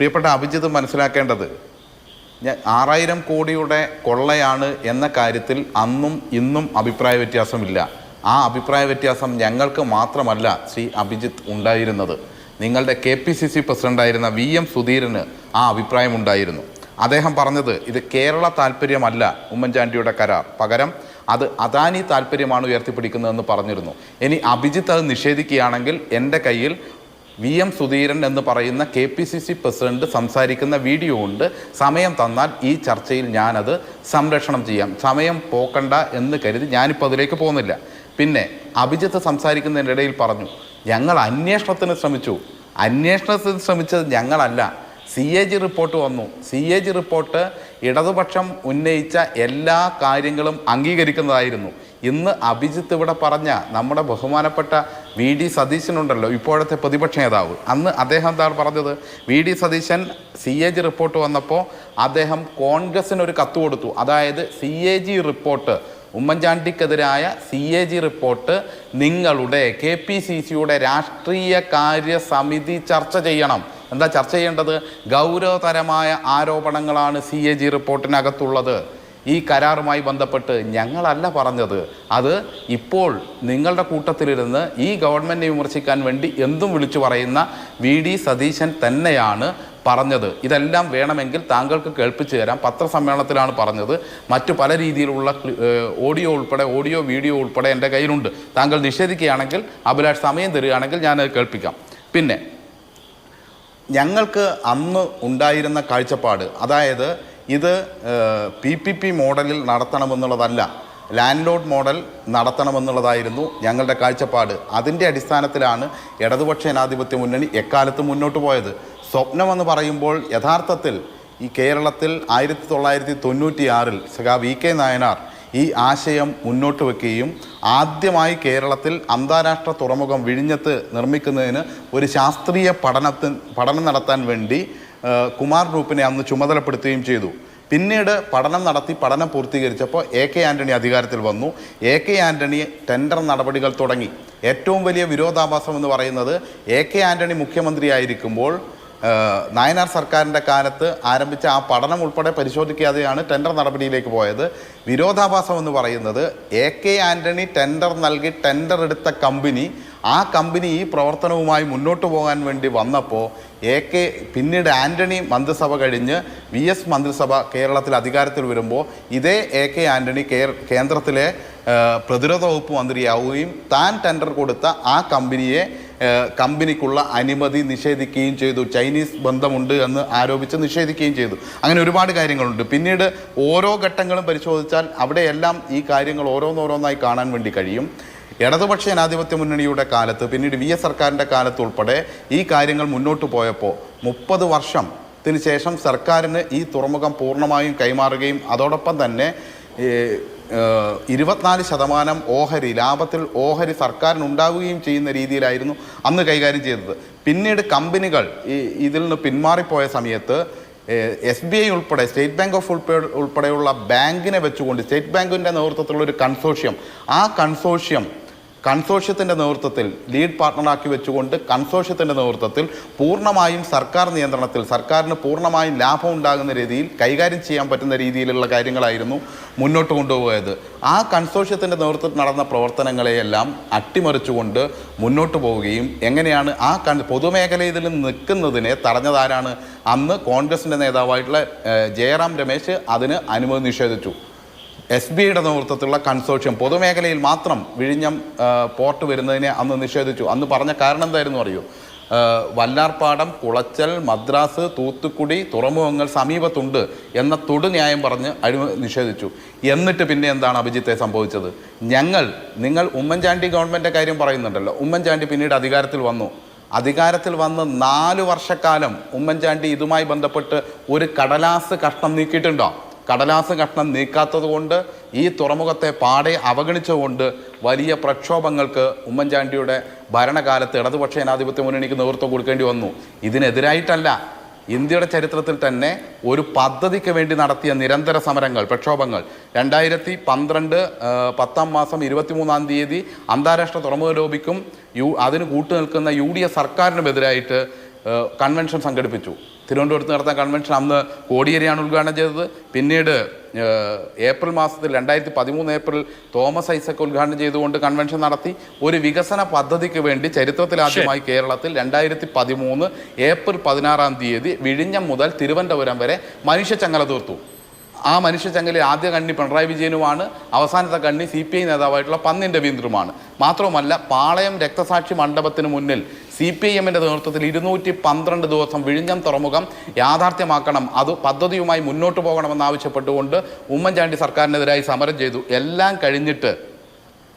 പ്രിയപ്പെട്ട അഭിജിത് മനസ്സിലാക്കേണ്ടത് ഞാൻ ആറായിരം കോടിയുടെ കൊള്ളയാണ് എന്ന കാര്യത്തിൽ അന്നും ഇന്നും അഭിപ്രായ വ്യത്യാസമില്ല. ആ അഭിപ്രായ വ്യത്യാസം ഞങ്ങൾക്ക് മാത്രമല്ല ശ്രീ അഭിജിത്ത് ഉണ്ടായിരുന്നത്. നിങ്ങളുടെ കെ പി സി സി പ്രസിഡന്റായിരുന്ന വി എം സുധീരന് ആ അഭിപ്രായം ഉണ്ടായിരുന്നു. അദ്ദേഹം പറഞ്ഞത് ഇത് കേരള താല്പര്യമല്ല ഉമ്മൻചാണ്ടിയുടെ കരാർ. പകരം അത് അദാനി താല്പര്യമാണ് ഉയർത്തിപ്പിടിക്കുന്നതെന്ന് പറഞ്ഞിരുന്നു. ഇനി അഭിജിത്ത് അത് നിഷേധിക്കുകയാണെങ്കിൽ എന്റെ കയ്യിൽ വി എം സുധീരൻ എന്ന് പറയുന്ന K P C C president സംസാരിക്കുന്ന വീഡിയോ ഉണ്ട്. സമയം തന്നാൽ ഈ ചർച്ചയിൽ ഞാനത് സംരക്ഷണം ചെയ്യാം. സമയം പോക്കണ്ട എന്ന് കരുതി ഞാനിപ്പോൾ അതിലേക്ക് പോകുന്നില്ല. പിന്നെ അഭിജിത്ത് സംസാരിക്കുന്നതിന്റെ ഇടയിൽ പറഞ്ഞു ഞങ്ങൾ അന്വേഷണത്തിന് ശ്രമിച്ചു. അന്വേഷണത്തിന് ശ്രമിച്ചത് ഞങ്ങളല്ല. സി എ ജി റിപ്പോർട്ട് വന്നു. സി എ ജി റിപ്പോർട്ട് ഇടതുപക്ഷം ഉന്നയിച്ച എല്ലാ കാര്യങ്ങളും അംഗീകരിക്കുന്നതായിരുന്നു. ഇന്ന് അഭിജിത്ത് ഇവിടെ പറഞ്ഞ നമ്മുടെ ബഹുമാനപ്പെട്ട വി ഡി സതീശനുണ്ടല്ലോ ഇപ്പോഴത്തെ പ്രതിപക്ഷ നേതാവ്. അന്ന് അദ്ദേഹം എന്താണ് പറഞ്ഞത്? V D Satheesan C A G report വന്നപ്പോൾ അദ്ദേഹം കോൺഗ്രസിന് ഒരു കത്ത് കൊടുത്തു. അതായത് സി എ ജി റിപ്പോർട്ട് ഉമ്മൻചാണ്ടിക്കെതിരായ സി എ ജി റിപ്പോർട്ട് നിങ്ങളുടെ കെ പി സി സിയുടെ രാഷ്ട്രീയ കാര്യ സമിതി ചർച്ച ചെയ്യണം. എന്താ ചർച്ച ചെയ്യേണ്ടത്? ഗൗരവതരമായ ആരോപണങ്ങളാണ് സി എ ജി റിപ്പോർട്ടിനകത്തുള്ളത്. ഈ കരാറുമായി ബന്ധപ്പെട്ട് ഞങ്ങളല്ല പറഞ്ഞത്. അത് ഇപ്പോൾ നിങ്ങളുടെ കൂട്ടത്തിലിരുന്ന് ഈ ഗവൺമെന്റ് വിമർശിക്കാൻ വേണ്ടി എന്തും വിളിച്ചു പറയുന്ന വി ഡി സതീശൻ തന്നെയാണ് പറഞ്ഞത്. ഇതെല്ലാം വേണമെങ്കിൽ താങ്കൾക്ക് കേൾപ്പിച്ചു തരാം. പത്രസമ്മേളനത്തിലാണ് പറഞ്ഞത്. മറ്റു പല രീതിയിലുള്ള ഓഡിയോ ഉൾപ്പെടെ ഓഡിയോ വീഡിയോ ഉൾപ്പെടെ എന്റെ കയ്യിലുണ്ട്. താങ്കൾ നിഷേധിക്കുകയാണെങ്കിൽ അഭിലാഷ് സമയം തരികയാണെങ്കിൽ ഞാനത് കേൾപ്പിക്കാം. പിന്നെ ഞങ്ങൾക്ക് അന്ന് ഉണ്ടായിരുന്ന കാഴ്ചപ്പാട് അതായത് ഇത് പി പി പി മോഡലിൽ നടത്തണമെന്നുള്ളതല്ല. ലാൻഡ് ലോഡ് മോഡൽ നടത്തണമെന്നുള്ളതായിരുന്നു ഞങ്ങളുടെ കാഴ്ചപ്പാട്. അതിന്റെ അടിസ്ഥാനത്തിലാണ് ഇടതുപക്ഷ ജനാധിപത്യ മുന്നണി എക്കാലത്ത് മുന്നോട്ട് പോയത്. സ്വപ്നമെന്ന് പറയുമ്പോൾ യഥാർത്ഥത്തിൽ ഈ കേരളത്തിൽ ആയിരത്തി തൊള്ളായിരത്തി തൊണ്ണൂറ്റി ആറിൽ സഖാ വി കെ നായനാർ ഈ ആശയം മുന്നോട്ട് വെക്കുകയും ആദ്യമായി കേരളത്തിൽ അന്താരാഷ്ട്ര തുറമുഖം വിഴിഞ്ഞത്ത് നിർമ്മിക്കുന്നതിന് ഒരു ശാസ്ത്രീയ പഠനത്തിന് പഠനം നടത്താൻ വേണ്ടി കുമാർ ഗ്രൂപ്പിനെ അന്ന് ചുമതലപ്പെടുത്തുകയും ചെയ്തു. പിന്നീട് പഠനം നടത്തി പഠനം പൂർത്തീകരിച്ചപ്പോൾ എ കെ ആന്റണി അധികാരത്തിൽ വന്നു. എ കെ ആന്റണി ടെൻഡർ നടപടികൾ തുടങ്ങി. ഏറ്റവും വലിയ വിരോധാഭാസം എന്ന് പറയുന്നത് എ കെ ആന്റണി മുഖ്യമന്ത്രിയായിരിക്കുമ്പോൾ നായനാർ സർക്കാരിന്റെ കാലത്ത് ആരംഭിച്ച ആ പഠനം ഉൾപ്പെടെ പരിശോധിക്കാതെയാണ് ടെൻഡർ നടപടിയിലേക്ക് പോയത്. വിരോധാഭാസം എന്ന് പറയുന്നത് എ കെ ആന്റണി ടെൻഡർ നൽകി ടെൻഡർ എടുത്ത കമ്പനി ആ കമ്പനി ഈ പ്രവർത്തനവുമായി മുന്നോട്ട് പോകാൻ വേണ്ടി വന്നപ്പോൾ എ കെ പിന്നീട് ആന്റണി മന്ത്രിസഭ കഴിഞ്ഞ് വി എസ് മന്ത്രിസഭ കേരളത്തിൽ അധികാരത്തിൽ വരുമ്പോൾ ഇതേ എ കെ ആന്റണി കേന്ദ്രത്തിലെ പ്രതിരോധ വകുപ്പ് മന്ത്രിയാവുകയും താൻ ടെൻഡർ കൊടുത്ത ആ കമ്പനിയെ കമ്പനിക്കുള്ള അനുമതി നിഷേധിക്കുകയും ചെയ്തു. ചൈനീസ് ബന്ധമുണ്ട് എന്ന് ആരോപിച്ച് നിഷേധിക്കുകയും ചെയ്തു. അങ്ങനെ ഒരുപാട് കാര്യങ്ങളുണ്ട്. പിന്നീട് ഓരോ ഘട്ടങ്ങളും പരിശോധിച്ചാൽ അവിടെയെല്ലാം ഈ കാര്യങ്ങൾ ഓരോന്നോരോന്നായി കാണാൻ വേണ്ടി കഴിയും. ഇടതുപക്ഷ ജനാധിപത്യ മുന്നണിയുടെ കാലത്ത് പിന്നീട് വി എസ് സർക്കാരിന്റെ കാലത്ത് ഉൾപ്പെടെ ഈ കാര്യങ്ങൾ മുന്നോട്ട് പോയപ്പോൾ മുപ്പത് വർഷത്തിന് ശേഷം സർക്കാരിന് ഈ തുറമുഖം പൂർണമായും കൈമാറുകയും അതോടൊപ്പം തന്നെ ഇരുപത്തിനാല് ശതമാനം ഓഹരി ലാഭത്തിൽ ഓഹരി സർക്കാരിനുണ്ടാവുകയും ചെയ്യുന്ന രീതിയിലായിരുന്നു അന്ന് കൈകാര്യം ചെയ്തത്. പിന്നീട് കമ്പനികൾ ഈ ഇതിൽ നിന്ന് പിന്മാറിപ്പോയ സമയത്ത് എസ് ബി ഐ ഉൾപ്പെടെ സ്റ്റേറ്റ് ബാങ്ക് ഓഫ് ഉൾപ്പെടെ ഉൾപ്പെടെയുള്ള ബാങ്കിനെ വെച്ചുകൊണ്ട് സ്റ്റേറ്റ് ബാങ്കിന്റെ നേതൃത്വത്തിലുള്ള ഒരു കൺസോഷ്യം ആ കൺസോഷ്യം കൺസോഷ്യത്തിന്റെ നേതൃത്വത്തിൽ ലീഡ് പാർട്ണറാക്കി വെച്ചുകൊണ്ട് കൺസോഷ്യത്തിന്റെ നേതൃത്വത്തിൽ പൂർണമായും സർക്കാർ നിയന്ത്രണത്തിൽ സർക്കാരിന് പൂർണമായും ലാഭം ഉണ്ടാകുന്ന രീതിയിൽ കൈകാര്യം ചെയ്യാൻ പറ്റുന്ന രീതിയിലുള്ള കാര്യങ്ങളായിരുന്നു മുന്നോട്ട് കൊണ്ടുപോയത്. ആ കൺസോഷ്യത്തിന്റെ നേതൃത്വത്തിൽ നടന്ന പ്രവർത്തനങ്ങളെയെല്ലാം അട്ടിമറിച്ചുകൊണ്ട് മുന്നോട്ട് പോവുകയും എങ്ങനെയാണ് ആ കൺ പൊതുമേഖലയിൽ നിൽക്കുന്നതിനെ തടഞ്ഞതാരാണ് അന്ന് കോൺഗ്രസിന്റെ നേതാവായിട്ടുള്ള ജയറാം രമേശ് അതിന് അനുമതി നിഷേധിച്ചു. എസ് ബി ഐയുടെ നേതൃത്വത്തിലുള്ള കൺസോർഷ്യം പൊതുമേഖലയിൽ മാത്രം വിഴിഞ്ഞം പോർട്ട് വരുന്നതിനെ അന്ന് നിഷേധിച്ചു. അന്ന് പറഞ്ഞ കാരണം എന്തായിരുന്നു അറിയൂ? വല്ലാർപ്പാടം കുളച്ചൽ മദ്രാസ് തൂത്തുക്കുടി തുറമുഖങ്ങൾ സമീപത്തുണ്ട് എന്ന തൊടുന്യായം പറഞ്ഞ് അഴിമ നിഷേധിച്ചു. എന്നിട്ട് പിന്നെ എന്താണ് അഭിജിത്തെ സംഭവിച്ചത്? ഞങ്ങൾ നിങ്ങൾ ഉമ്മൻചാണ്ടി ഗവൺമെന്റ് കാര്യം പറയുന്നുണ്ടല്ലോ. ഉമ്മൻചാണ്ടി പിന്നീട് അധികാരത്തിൽ വന്നു. അധികാരത്തിൽ വന്ന് നാല് വർഷക്കാലം ഉമ്മൻചാണ്ടി ഇതുമായി ബന്ധപ്പെട്ട് ഒരു കടലാസ് കഷ്ണം നീക്കിയിട്ടുണ്ടോ? കടലാസ് കഷ്ണം നീക്കാത്തത് കൊണ്ട് ഈ തുറമുഖത്തെ പാടെ അവഗണിച്ചുകൊണ്ട് വലിയ പ്രക്ഷോഭങ്ങൾക്ക് ഉമ്മൻചാണ്ടിയുടെ ഭരണകാലത്ത് ഇടതുപക്ഷ ജനാധിപത്യ മുന്നണിക്ക് നേതൃത്വം കൊടുക്കേണ്ടി വന്നു. ഇതിനെതിരായിട്ടല്ല ഇന്ത്യയുടെ ചരിത്രത്തിൽ തന്നെ ഒരു പദ്ധതിക്ക് വേണ്ടി നടത്തിയ നിരന്തര സമരങ്ങൾ പ്രക്ഷോഭങ്ങൾ. രണ്ടായിരത്തി പന്ത്രണ്ട് പത്താം മാസം ഇരുപത്തിമൂന്നാം തീയതി അന്താരാഷ്ട്ര തുറമുഖ ലോബിക്കും യു അതിന് കൂട്ടുനിൽക്കുന്ന യു ഡി എഫ് സർക്കാരിനുമെതിരായിട്ട് കൺവെൻഷൻ സംഘടിപ്പിച്ചു. തിരുവനന്തപുരത്ത് നടന്ന കൺവെൻഷൻ അന്ന് കോടിയേരിയാണ് ഉദ്ഘാടനം ചെയ്തത്. പിന്നീട് ഏപ്രിൽ മാസത്തിൽ രണ്ടായിരത്തി പതിമൂന്ന് ഏപ്രിൽ തോമസ് ഐസക് ഉദ്ഘാടനം ചെയ്തുകൊണ്ട് കൺവെൻഷൻ നടത്തി. ഒരു വികസന പദ്ധതിക്ക് വേണ്ടി ചരിത്രത്തിലാദ്യമായി കേരളത്തിൽ രണ്ടായിരത്തി പതിമൂന്ന് ഏപ്രിൽ പതിനാറാം തീയതി വിഴിഞ്ഞം മുതൽ തിരുവനന്തപുരം വരെ മനുഷ്യച്ചങ്ങല തീർത്തു. ആ മനുഷ്യച്ചങ്ങലിൽ ആദ്യ കണ്ണി പിണറായി വിജയനുമാണ്. അവസാനത്തെ കണ്ണി സി പി ഐ നേതാവായിട്ടുള്ള പന്നിൻ രവീന്ദ്രനുമാണ് മാത്രവുമല്ല പാളയം രക്തസാക്ഷി മണ്ഡപത്തിന് മുന്നിൽ സി പി ഐ എമ്മിന്റെ നേതൃത്വത്തിൽ ഇരുന്നൂറ്റി പന്ത്രണ്ട് ദിവസം വിഴിഞ്ഞം തുറമുഖം യാഥാർത്ഥ്യമാക്കണം. അത് പദ്ധതിയുമായി മുന്നോട്ട് പോകണമെന്ന് ആവശ്യപ്പെട്ടുകൊണ്ട് ഉമ്മൻചാണ്ടി സർക്കാരിനെതിരായി സമരം ചെയ്തു. എല്ലാം കഴിഞ്ഞിട്ട്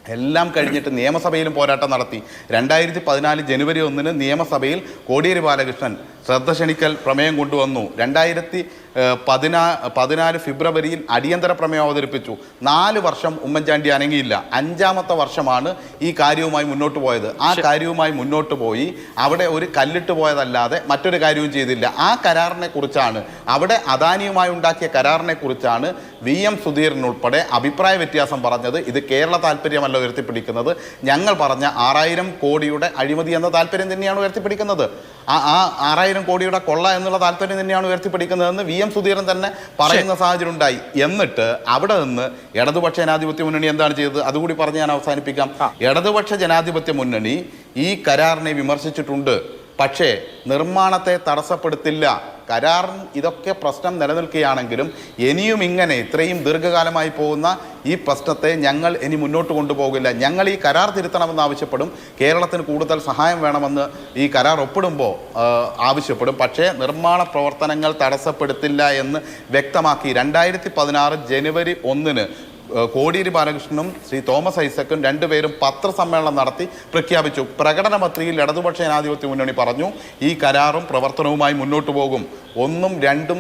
എല്ലാം കഴിഞ്ഞിട്ട് നിയമസഭയിലും പോരാട്ടം നടത്തി. രണ്ടായിരത്തി പതിനാല് ജനുവരി ഒന്നിന് നിയമസഭയിൽ കോടിയേരി ബാലകൃഷ്ണൻ ശ്രദ്ധ ക്ഷണിക്കൽ പ്രമേയം കൊണ്ടുവന്നു. രണ്ടായിരത്തി പതിനാ പതിനാല് ഫെബ്രുവരിയിൽ അടിയന്തര പ്രമേയം അവതരിപ്പിച്ചു. നാല് വർഷം ഉമ്മൻചാണ്ടി അനങ്ങിയില്ല. അഞ്ചാമത്തെ വർഷമാണ് ഈ കാര്യവുമായി മുന്നോട്ട് പോയത്. ആ കാര്യവുമായി മുന്നോട്ട് പോയി അവിടെ ഒരു കല്ലിട്ട് പോയതല്ലാതെ മറ്റൊരു കാര്യവും ചെയ്തില്ല. ആ കരാറിനെ കുറിച്ചാണ് അവിടെ അദാനിയുമായി ഉണ്ടാക്കിയ കരാറിനെ കുറിച്ചാണ് വി എം സുധീരൻ ഉൾപ്പെടെ അഭിപ്രായ വ്യത്യാസം പറഞ്ഞത്. ഇത് കേരള താല്പര്യമല്ല ഉയർത്തിപ്പിടിക്കുന്നത്. ഞങ്ങൾ പറഞ്ഞ ആറായിരം കോടിയുടെ അഴിമതി എന്ന താല്പര്യം തന്നെയാണ് ഉയർത്തിപ്പിടിക്കുന്നത്. ആ ആ ആറായിരം കോടിയുടെ കൊള്ള എന്നുള്ള താല്പര്യം തന്നെയാണ് ഉയർത്തിപ്പിടിക്കുന്നതെന്ന് വി എം സുധീരൻ തന്നെ പറയുന്ന സാഹചര്യം ഉണ്ടായി. എന്നിട്ട് അവിടെ നിന്ന് ഇടതുപക്ഷ ജനാധിപത്യ മുന്നണി എന്താണ് ചെയ്തത്? അതുകൂടി പറഞ്ഞ് ഞാൻ അവസാനിപ്പിക്കാം. ഇടതുപക്ഷ ജനാധിപത്യ മുന്നണി ഈ കരാറിനെ വിമർശിച്ചിട്ടുണ്ട്. പക്ഷേ നിർമ്മാണത്തെ തടസ്സപ്പെടുത്തില്ല. കരാറിന് ഇതൊക്കെ പ്രശ്നം നിലനിൽക്കുകയാണെങ്കിലും ഇനിയും ഇങ്ങനെ ഇത്രയും ദീർഘകാലമായി പോകുന്ന ഈ പ്രശ്നത്തെ ഞങ്ങൾ ഇനി മുന്നോട്ട് കൊണ്ടുപോകില്ല. ഞങ്ങൾ ഈ കരാർ തിരുത്തണമെന്ന് ആവശ്യപ്പെടും. കേരളത്തിന് കൂടുതൽ സഹായം വേണമെന്ന് ഈ കരാർ ഒപ്പിടുമ്പോൾ ആവശ്യപ്പെടും. പക്ഷേ നിർമ്മാണ പ്രവർത്തനങ്ങൾ തടസ്സപ്പെടുത്തില്ല എന്ന് വ്യക്തമാക്കി രണ്ടായിരത്തി പതിനാറ് ജനുവരി ഒന്നിന് കോടിയേരി ബാലകൃഷ്ണനും ശ്രീ തോമസ് ഐസക്കും രണ്ടുപേരും പത്രസമ്മേളനം നടത്തി പ്രഖ്യാപിച്ചു. പ്രകടന പത്രികയിൽ ഇടതുപക്ഷ ജനാധിപത്യ മുന്നണി പറഞ്ഞു ഈ കരാറും പ്രവർത്തനവുമായി മുന്നോട്ടു പോകും. ഒന്നും രണ്ടും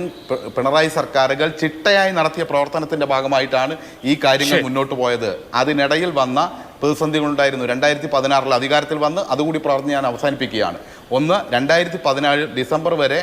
പിണറായി സർക്കാരുകൾ ചിട്ടയായി നടത്തിയ പ്രവർത്തനത്തിന്റെ ഭാഗമായിട്ടാണ് ഈ കാര്യങ്ങൾ മുന്നോട്ട് പോയത്. അതിനിടയിൽ വന്ന പ്രതിസന്ധികളുണ്ടായിരുന്നു. രണ്ടായിരത്തി പതിനാറിൽ അധികാരത്തിൽ വന്ന് അതുകൂടി പറഞ്ഞ് ഞാൻ അവസാനിപ്പിക്കുകയാണ്. ഒന്ന് രണ്ടായിരത്തി പതിനാല് ഡിസംബർ വരെ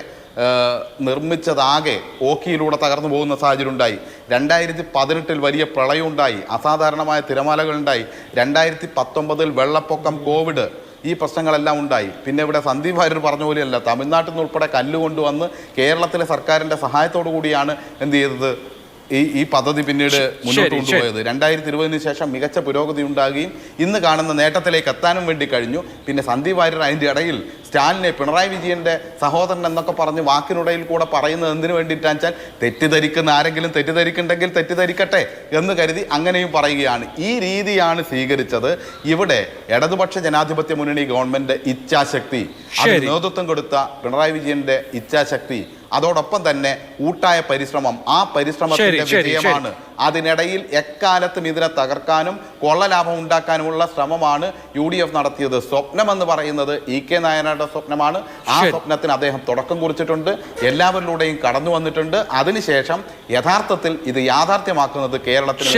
നിർമ്മിച്ചതാകെ ഓക്കിയിലൂടെ തകർന്നു പോകുന്ന സാഹചര്യം ഉണ്ടായി. രണ്ടായിരത്തി പതിനെട്ടിൽ വലിയ പ്രളയമുണ്ടായി അസാധാരണമായ തിരമാലകളുണ്ടായി രണ്ടായിരത്തി പത്തൊമ്പതിൽ വെള്ളപ്പൊക്കം കോവിഡ് ഈ പ്രശ്നങ്ങളെല്ലാം ഉണ്ടായി. പിന്നെ ഇവിടെ സന്ദീപ് ഭാര്യർ പറഞ്ഞ പോലെയല്ല തമിഴ്നാട്ടിൽ നിന്ന് ഉൾപ്പെടെ കല്ല് കൊണ്ടുവന്ന് കേരളത്തിലെ സർക്കാരിന്റെ സഹായത്തോടു കൂടിയാണ് എന്ത് ചെയ്തത്? ഈ ഈ പദ്ധതി പിന്നീട് മുന്നോട്ട്. കൊണ്ടുപോയത്. രണ്ടായിരത്തി ഇരുപതിന് ശേഷം മികച്ച പുരോഗതി ഉണ്ടാകുകയും ഇന്ന് കാണുന്ന നേട്ടത്തിലേക്ക് എത്താനും വേണ്ടി കഴിഞ്ഞു. പിന്നെ സന്ദീപ് വാര്യർ അതിന്റെ ഇടയിൽ സ്റ്റാലിനെ പിണറായി വിജയന്റെ സഹോദരൻ എന്നൊക്കെ പറഞ്ഞ് വാക്കിനുടയിൽ കൂടെ പറയുന്നത് എന്തിനു വേണ്ടിയിട്ടാന്ന് വെച്ചാൽ തെറ്റിദ്ധരിക്കുന്ന ആരെങ്കിലും തെറ്റിദ്ധരിക്കുന്നുണ്ടെങ്കിൽ തെറ്റിദ്ധരിക്കട്ടെ എന്ന് കരുതി അങ്ങനെയും പറയുകയാണ്. ഈ രീതിയാണ് സ്വീകരിച്ചത്. ഇവിടെ ഇടതുപക്ഷ ജനാധിപത്യ മുന്നണി ഗവൺമെന്റ് ഇച്ഛാശക്തി അത് നേതൃത്വം കൊടുത്ത പിണറായി വിജയന്റെ ഇച്ഛാശക്തി അതോടൊപ്പം തന്നെ കൂട്ടായ പരിശ്രമം ആ പരിശ്രമത്തിന്റെ ശരി, ശരി, വിജയമാണ് അതിനിടയിൽ എക്കാലത്തും ഇതിനെ തകർക്കാനും കൊള്ളലാഭം ഉണ്ടാക്കാനുമുള്ള ശ്രമമാണ് യു ഡി എഫ് നടത്തിയത്. സ്വപ്നമെന്ന് പറയുന്നത് ഇ കെ നായനാരുടെ സ്വപ്നമാണ്. ആ. സ്വപ്നത്തിന് അദ്ദേഹം തുടക്കം കുറിച്ചിട്ടുണ്ട്. എല്ലാവരിലൂടെയും കടന്നു വന്നിട്ടുണ്ട്. അതിനുശേഷം യഥാർത്ഥത്തിൽ ഇത് യാഥാർത്ഥ്യമാക്കുന്നത് കേരളത്തിൽ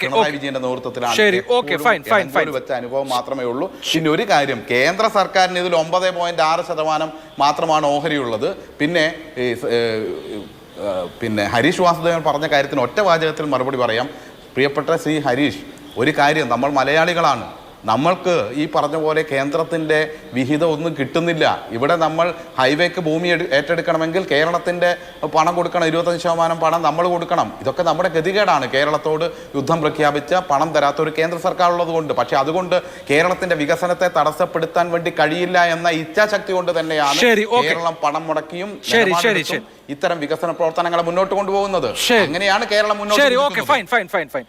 പിണറായി. വിജയന്റെ നേതൃത്വത്തിലാണ്. വെച്ച അനുഭവം മാത്രമേ ഉള്ളൂ. പിന്നെ ഒരു കാര്യം കേന്ദ്ര സർക്കാരിന് ഇതിൽ ഒമ്പത് പോയിന്റ് ആറ് ശതമാനം മാത്രമാണ് ഓഹരിയുള്ളത്. പിന്നെ പിന്നെ ഹരീഷ് വാസുദേവൻ പറഞ്ഞ കാര്യത്തിന് ഒറ്റ വാചകത്തിൽ മറുപടി പറയാം. പ്രിയപ്പെട്ട ശ്രീ ഹരീഷ് ഒരു കാര്യം നമ്മൾ മലയാളികളാണ്. നമ്മൾക്ക് ഈ പറഞ്ഞ പോലെ കേന്ദ്രത്തിന്റെ വിഹിതം ഒന്നും കിട്ടുന്നില്ല. ഇവിടെ നമ്മൾ ഹൈവേക്ക് ഭൂമി ഏറ്റെടുക്കണമെങ്കിൽ കേരളത്തിന്റെ പണം കൊടുക്കണം. ഇരുപത്തഞ്ച് ശതമാനം പണം നമ്മൾ കൊടുക്കണം. ഇതൊക്കെ നമ്മുടെ ഗതികേടാണ്. കേരളത്തോട് യുദ്ധം പ്രഖ്യാപിച്ച പണം തരാത്ത ഒരു കേന്ദ്ര സർക്കാർ ഉള്ളതുകൊണ്ട് പക്ഷേ അതുകൊണ്ട് കേരളത്തിന്റെ വികസനത്തെ തടസ്സപ്പെടുത്താൻ വേണ്ടി കഴിയില്ല എന്ന ഇച്ഛാശക്തി കൊണ്ട് തന്നെയാണ് കേരളം പണം മുടക്കിയും ഇത്തരം വികസന പ്രവർത്തനങ്ങളെ മുന്നോട്ട് കൊണ്ടുപോകുന്നത്. അങ്ങനെയാണ് കേരളം മുന്നോട്ട്